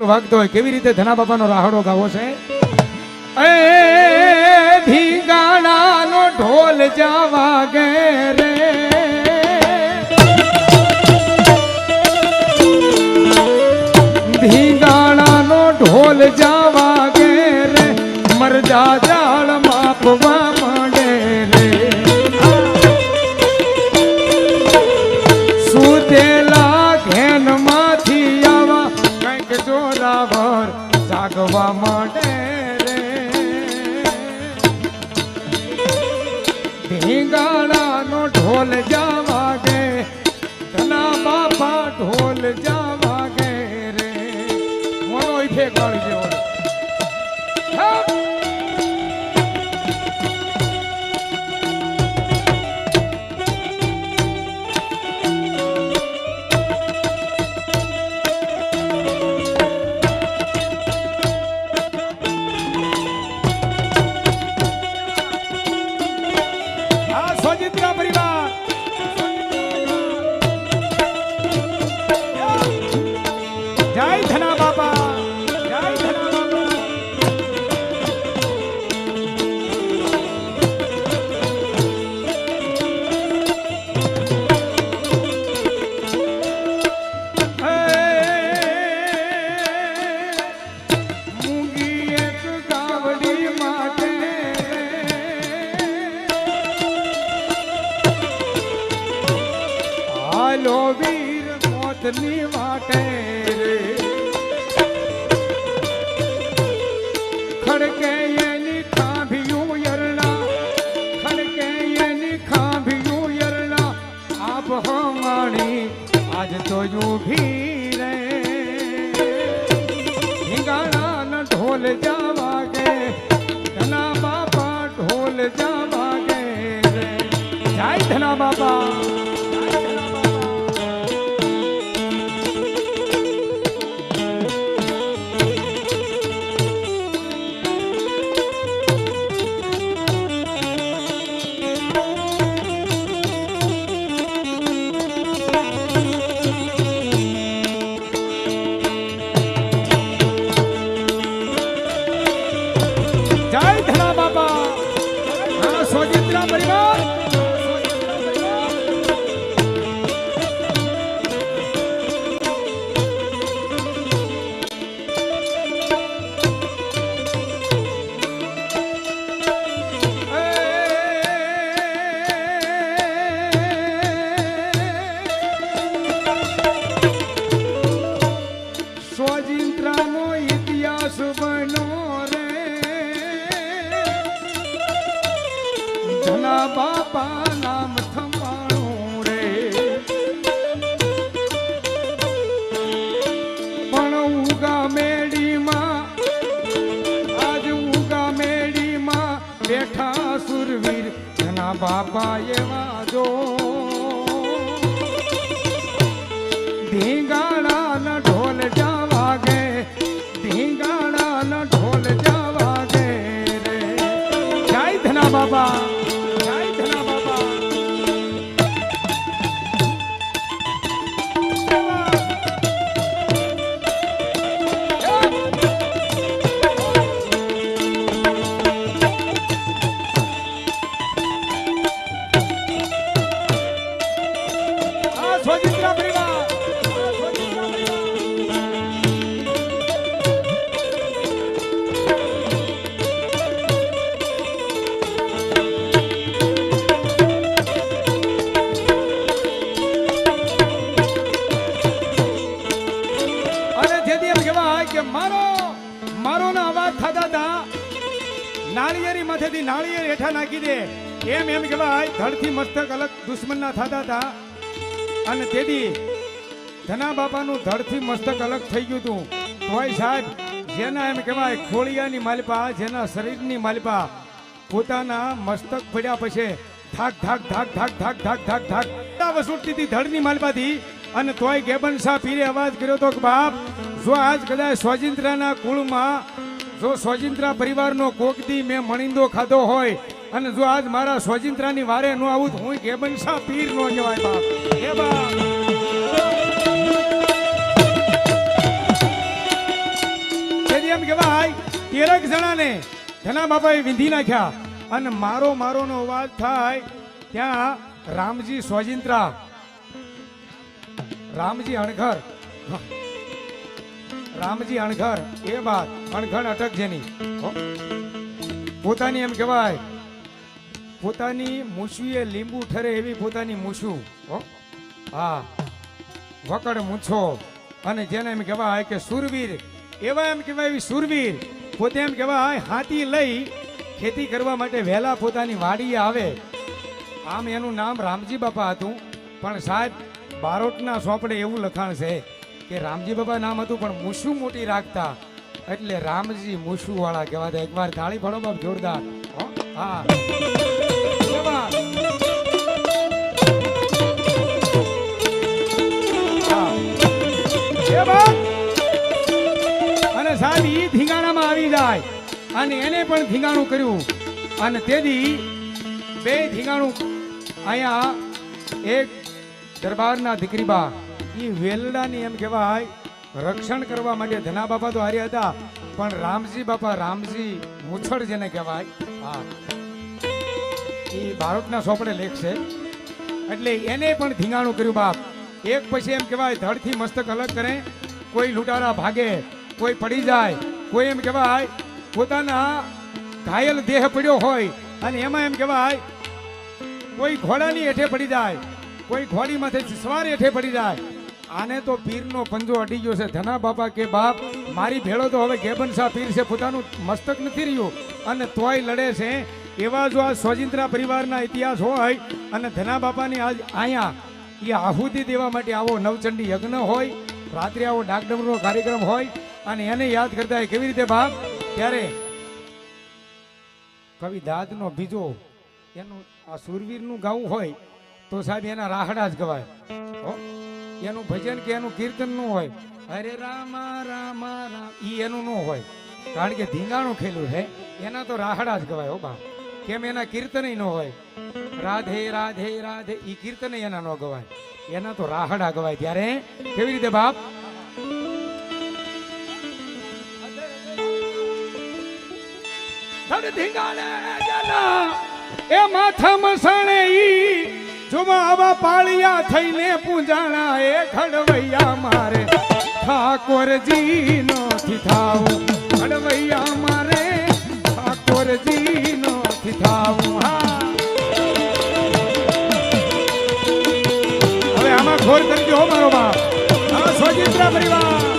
વાગતો હોય, કેવી રીતે ધના બાપાનો રાહડો ગાવો છે? ઢોલ જવા વાગે રે. ધીંગાણાનો ઢોલ જવા વાગે રે. મરજા જાગવા માટે રે. ધીંગાણાનો ઢોલ જા વાગે ધના બાપા ઢોલ જા વાગે રે. મોનો ઇફેક્ટ વાળી જેવો હાલો વીર મોતની વાટે રે. ખડકે એની ખાંભિયું યરણા, ખડકે એની ખાંભિયું યરણા, આપ હમાણી આજ તો ઊભી રે. હિંગાણા ઢોલ જા વાગે ધના બાપા ઢોલ જા વાગે રે. જય ધના બાપા Yeah. કે મારો મારો ના અવાજ થતા હતા. નાળિયેરી માથેથી નાળિયેર હેઠા નાખી દે. એમ એમ કહેવાય ધડથી મસ્તક અલગ દુશ્મનના થતા હતા. અને તેથી ધના બાપાનું ધડથી મસ્તક અલગ થઈ ગયું હતું. તોય સાહેબ, જેના એમ કહેવાય, ખોળિયાની માલિપા, જેના શરીરની માલિપા પોતાના મસ્તક પડ્યા પછી ધાક ધાક ધાક ધાક ધાક ધાક ધાક ધાક. વસૂટતી હતી ધડની માલિપાથી અને તોય ગેબન શાહ પીરે અવાજ કર્યો તો કે બાપ જો આજ કદાચ સ્વજિંત્રાના કુળમાં, જો સ્વજિંત્રા પરિવારનો કોકદી મેં મણિંદો ખાધો હોય, અને જો આજ મારા સ્વજિંત્રાની વારે ન આવું તો હું ગેબનશા પીર નો કહેવાય બાપ. હે બાપ. તેરક જણાને ધના બાપાએ વિંધી નાખ્યા. અને મારો મારોનો અવાજ થાય ત્યાં રામજી સ્વજિંત્રા. રામજી અણઘર રામજી અણઘર, એ બાદ અણઘર અટક જેની. પોતાની એમ કહેવાય, પોતાની મૂછવીએ લીંબુ ઠરે એવી પોતાની મૂછું. હો. વકડ મૂછો. અને જેને એમ કહેવાય કે સુરવીર. એવા એમ કહેવાય એવી સુરવીર. પોતે એમ કહેવાય હાથી લઈ ખેતી કરવા માટે વહેલા પોતાની વાડીએ આવે. આમ એનું નામ રામજી બાપા હતું. પણ સાહેબ, બારોટના સોંપડે એવું લખાણ છે. કે રામજી બાબા નામ હતું, પણ મુસુ મોટી રાખતા. એટલે રામજી મૂછું વાળા કહેવાતા. એકવાર તાળી ફળો બાપ જોરદાર. હા. અને સાહેબ એ ધીંગાણામાં આવી જાય. અને એને પણ ધીંગાણું કર્યું. અને તેથી બે ધીંગાણું અહીંયા એક દરબારના દીકરીબા એ વેલડાની એમ કહેવાય. રક્ષણ કરવા માટે ધના બાપા તો હારી હતા. પણ રામજી બાપા, રામજી મુછડ જેને કહેવાય. હા. એ ભારતના સોપડે લેખ છે એટલે એને પણ ધીંગાણું કર્યું બાપ. એક પછી એમ કહેવાય, ધડથી મસ્તક અલગ કરે. કોઈ લૂંટારા ભાગે, કોઈ પડી જાય. કોઈ એમ કહેવાય, પોતાના ઘાયલ દેહ પડ્યો હોય. અને એમાં એમ કહેવાય, કોઈ ઘોડાની હેઠે પડી જાય. કોઈ ઘોડી માથે સવાર હેઠે પડી જાય. આને તો પીરનો પંજો અડી ગયો છે. ધના બાપા કે બાપ, મારી ભેળો તો હવે ગેબન શાહ પીર છે, પોતાનું મસ્તક નથી રહ્યું. અને તોય લડે છે. એવા જો આ સ્વજિંદ્રા પરિવારના ઇતિહાસ હોય અને ધના બાપાની આજ અહીંયા એ આહુતિ દેવા માટે આવો નવચંડી યજ્ઞ હોય, રાત્રે આવો ડાકડમનો કાર્યક્રમ હોય, અને એને યાદ કરતા હોય કેવી રીતે બાપ? ત્યારે કવિ દાદનો બીજો એનું આ સુરવીરનું ગાવું હોય, તો સાહેબ એના રાહડા જ ગવાય. એનું ભજન કે એનું કીર્તનનું હોય. અરે રામા રામા, રામ, ઈ એનું ન હોય. કારણ કે ધીંગાણું ખેલું છે. એના તો રાહડા જ ગવાય હો બા કેમ એના કીર્તન ન હોય? રાધે રાધે રાધે, ઈ કીર્તન એના ન ગવાય. એના તો રાહડા ગવાય. ત્યારે કેવી રીતે બાપ? ધીંગાણે એ માથા મસાણે ઈ જોવા આવા પાળિયા થઈને પૂંજાણા એ ખડવૈયા મારે. ઠાકોરજી નથી થાવું ખડવૈયા મારે ઠાકોરજી નથી થાવું હા. હવે આમાં ઘોર કરજો મારો બાપ. હા સ્વજિત્રા પરિવાર.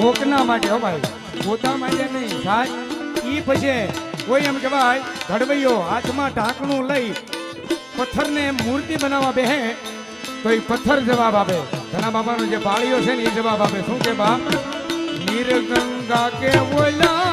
કોકના માટે હો ભાઈ. પોતા માટે નહીં, સાહેબ, ઈ પછી કોઈ એમ કહેવાય ઘડવૈયો હાથમાં ઢાંકણું લઈ પથ્થરને મૂર્તિ બનાવવા બેહે, તો એ પથ્થર જવાબ આપે. ઘણા બાબાનો જે પાળીઓ છે ને એ જવાબ આપે. શું કે બાપ? નીરગંગા કે ઓલા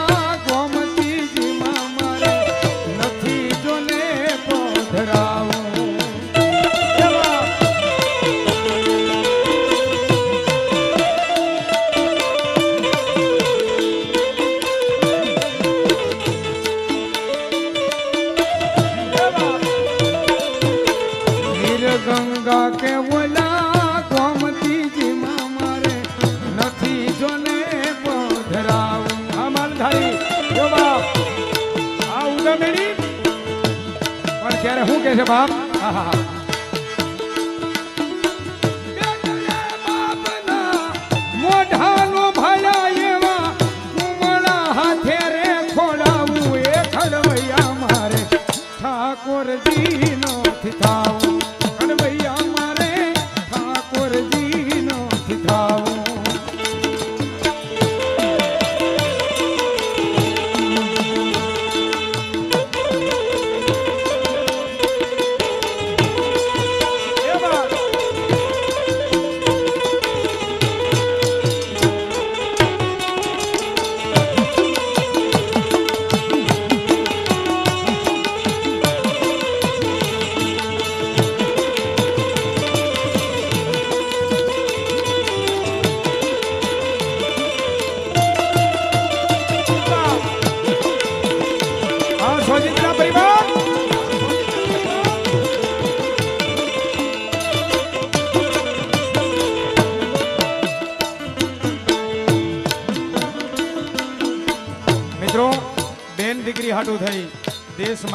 કુમળા હાથે રે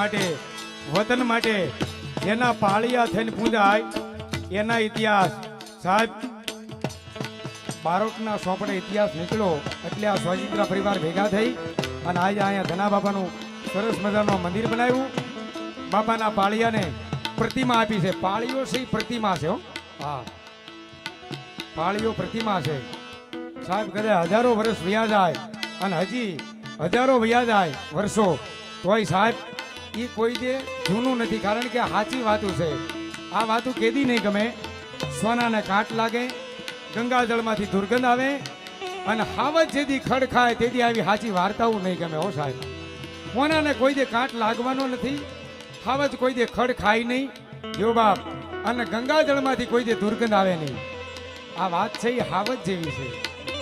માટે, વતન માટે એના પાળિયા થઈને પૂંજાય, એના ઇતિહાસ. સાહેબ, બારોટના સોપડે ઇતિહાસ નીકળ્યો એટલે આ સ્વજિત્રા પરિવાર ભેગા થઈ અને આજે અહીંયા ધના બાપાનું સરસ મજાનું મંદિર બનાવ્યું. બાપાના પાળિયાને પ્રતિમા આપી છે. પાળીઓ છે પ્રતિમા છે હા. પાળીઓ પ્રતિમા છે. સાહેબ, કદાચ હજારો વર્ષ વ્યાજ જાય અને હજી હજારો વ્યાજ જાય વર્ષો. તોય સાહેબ એ કોઈ દે જૂનું નથી. કારણ કે સાચી વાતું છે. આ વાતું કેદી નહીં ગમે. સોનાને કાટ લાગે, ગંગાજળમાંથી દુર્ગંધ આવે અને હાવત જેદી ખડ ખાય તેથી આવી સાચી વાર્તાઓ નહીં ગમે. હો સાહેબ. કોનાને કોઈ દે કાટ લાગવાનો નથી હાવત કોઈ દે ખડ ખાય નહીં. જો બાપ, અને ગંગાજળમાંથી કોઈ દે દુર્ગંધ આવે નહીં. આ વાત છે એ હાવજ જેવી છે.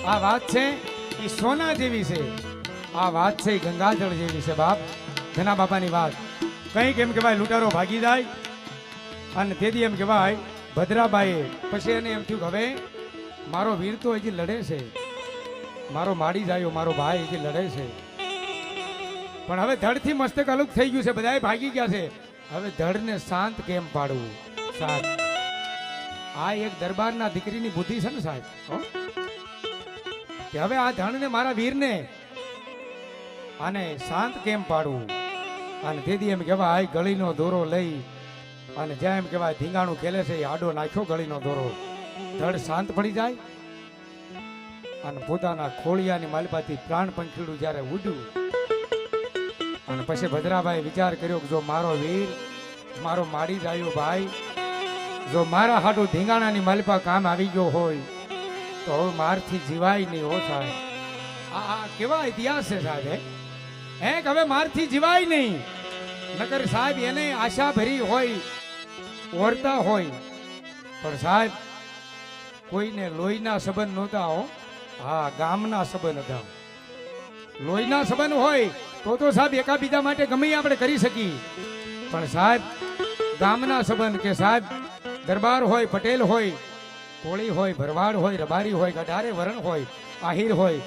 આ વાત છે એ સોના જેવી છે. આ વાત છે ગંગાજળ જેવી છે બાપ. ધના બાપાની વાત. કંઈક એમ કહેવાય, લૂંટારો ભાગી જાય અને તેથી એમ કહેવાય, ભદ્રાબાઈએ. પછી એને એમ થયું કે હવે મારો વીર તો હજી લડે છે. મારો માડી જાયો, મારો ભાઈ હજી લડે છે. પણ હવે ધડથી મસ્તક અલગ થઈ ગયું છે બધાએ ભાગી ગયા છે. હવે ધડને શાંત કેમ પાડવું? શાંત આ એક દરબારના દીકરીની બુદ્ધિ છે ને સાહેબ? કે હવે આ ધણને મારા વીરને આને શાંત કેમ પાડવું? અને દીદી એમ કહેવાય ગળીનો દોરો લઈ. અને જ્યાં એમ કહેવાય, ધીંગાણું ખેલે છે, એ આડો નાખ્યો ગળીનો દોરો. ધડ શાંત પડી જાય. અને પોતાના ખોળિયાની માલપાથી પ્રાણ પંખીડું જ્યારે ઉડ્યું, અને પછી ભદ્રાભાઈ વિચાર કર્યો કે જો મારો વીર, મારો મારી જાયો ભાઈ, જો મારા હાટું ધીંગાણાની માલપા કામ આવી ગયો હોય, તો હવે મારથી જીવાય નહીં હો સાહેબ. આ કેવા ઇતિહાસ છે સાહેબ? હે કે હવે મારથી જીવાય નહીં? નકર સાહેબ, એને આશા ભરી હોય, ઓરતા હોય. પણ સાહેબ, કોઈને લોહીના સંબંધ નહોતા હો. હા, ગામના સંબંધ હતા. લોહીના સંબંધ હોય, તો તો સાહેબ એકાબીજા માટે ગમે આપણે કરી શકીએ. પણ સાહેબ, ગામના સંબંધ કે સાહેબ, દરબાર હોય, પટેલ હોય, કોળી હોય, ભરવાડ હોય, રબારી હોય, ગઢારે વરણ હોય, આહિર હોય.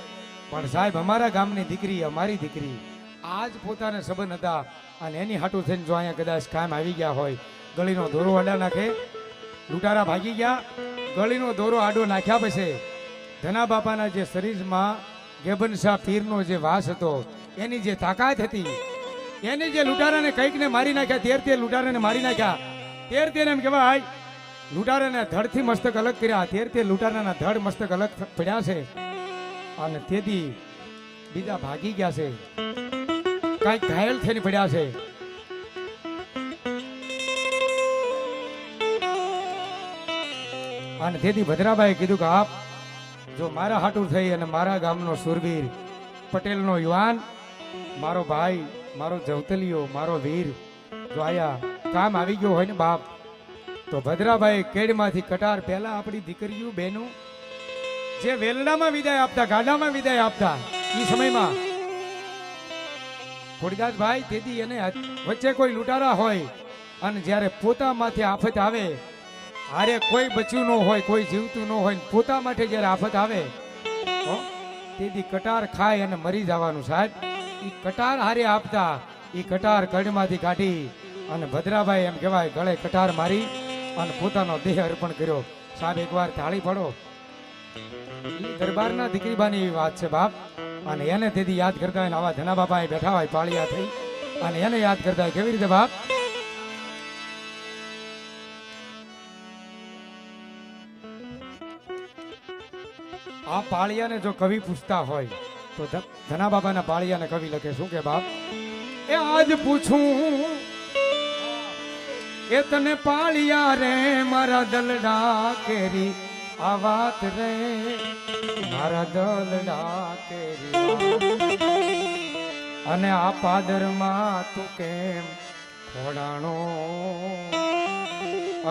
પણ સાહેબ, અમારા ગામની દીકરી, અમારી દીકરી. આજ પોતાને સંબંધ હતા. અને એની હાટું થઈને જો અહીંયા કદાચ કામ આવી ગયા હોય, ગળીનો દોરો અડા નાખે. લૂંટારા ભાગી ગયા. ગળીનો દોરો આડો નાખ્યા પછી ધના બાપાના જે શરીરમાં ગેબન શાહ પીરનો જે વાસ હતો, એની જે તાકાત હતી, એને જે લૂંટારાને કંઈકને મારી નાખ્યા, તેર તેર લૂંટારાને મારી નાખ્યા. તેર તેર એમ કહેવાય, લૂંટારાના ધડથી મસ્તક અલગ કર્યા. તેર તેર લૂંટારાના ધડ મસ્તક અલગ પડ્યા છે. અને તેથી બીજા ભાગી ગયા છે. કાંઈક ઘાયલ થઈને પડ્યા છે. અને તેથી ભદ્રાબાઈએ કીધું કે આપ જો મારા હાટું થઈ અને મારા ગામનો સુરવીર, પટેલનો યુવાન, મારો ભાઈ, મારો જવતલિયો, મારો વીર, જો આયા કામ આવી ગયો હોય ને બાપ, તો ભદ્રાભાઈ કેડમાંથી કટાર પહેલા આપણી દીકરીઓ, બહેનો, જે વેલડામાં વિદાય આપતા, ગાડામાં વિદાય આપતા એ સમયમાં ખોડીદાસભાઈ, તેથી એને વચ્ચે કોઈ લૂંટારા હોય અને જ્યારે પોતામાંથી આફત આવે, હારે કોઈ બચ્યું ન હોય, કોઈ જીવતું ન હોય પોતા માટે જ્યારે આફત આવે તેથી કટાર ખાય અને મરી જવાનું સાહેબ. એ કટાર હારે આપતા એ કટાર કડમાંથી કાઢી અને ભદ્રાભાઈ એમ કહેવાય, ગળે કટાર મારી અને પોતાનો દેહ અર્પણ કર્યો. સાહેબ, એકવાર થાળી પડો દરબારના દીકરીબાની એવી વાત છે બાપ. અને એને તેથી યાદ કરતા હોય આવા ધના બાપા અહીં બેઠા હોય, પાળિયા થઈ. અને એને યાદ કરતા હોય, કેવી રીતે બાપ? આ પાળિયાને જો કવિ પૂછતા હોય, તો ધના બાબાના પાળિયાને કવિ લખે, શું કે બાપ? એ આજ પૂછું એ તને પાળિયા રે મારા દલડા કેરી આ વાત રે, મારા દલડા કેરી અને આ પાદરમાં તું કેમ ખોડાણો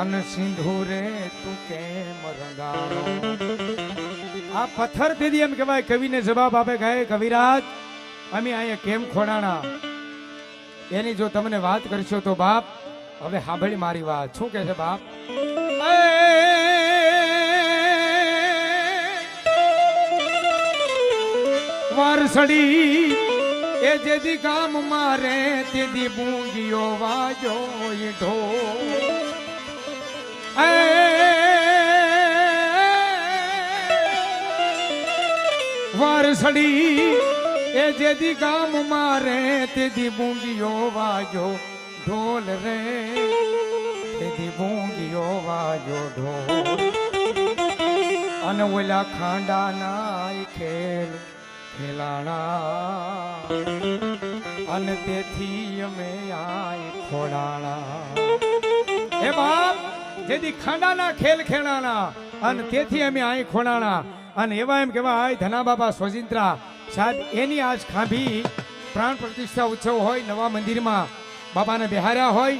અન સિંધુરે તું કેમ રંગાણો? આ પથ્થર તેથી એમ કહેવાય, કવિને જવાબ આપે કહે કવિરાજ, અમે અહીંયા કેમ ખોડાણા એની જો તમને વાત કરશો તો બાપ, હવે સાંભળી મારી વાત. શું કહે છે બાપ? વારસડી એ જેદી ગામ મારે તેદી બૂંગીઓ વાજો ઢો વારસડી એ જેદી ગામ મારે તેદી બૂંગીઓ વાજો ઢોલ રે. તેદી બૂંગીઓ વાજો ઢોલ. અને ઓલા ખાંડાના ખેલ ખેલાણા. અને તેથી અમે આય ખોડાણા. હે બાપ જેથી ખાંડાના ખેલ ખેલાણા, અને તેથી અમે આય ખોડાણા. અને એવા એમ કહેવાય ધના બાબા સોજિંત્રા સાહેબ, એની આજ ખાંભી પ્રાણ પ્રતિષ્ઠા ઉત્સવ હોય નવા મંદિરમાં. બાબાને બિહાર્યા હોય.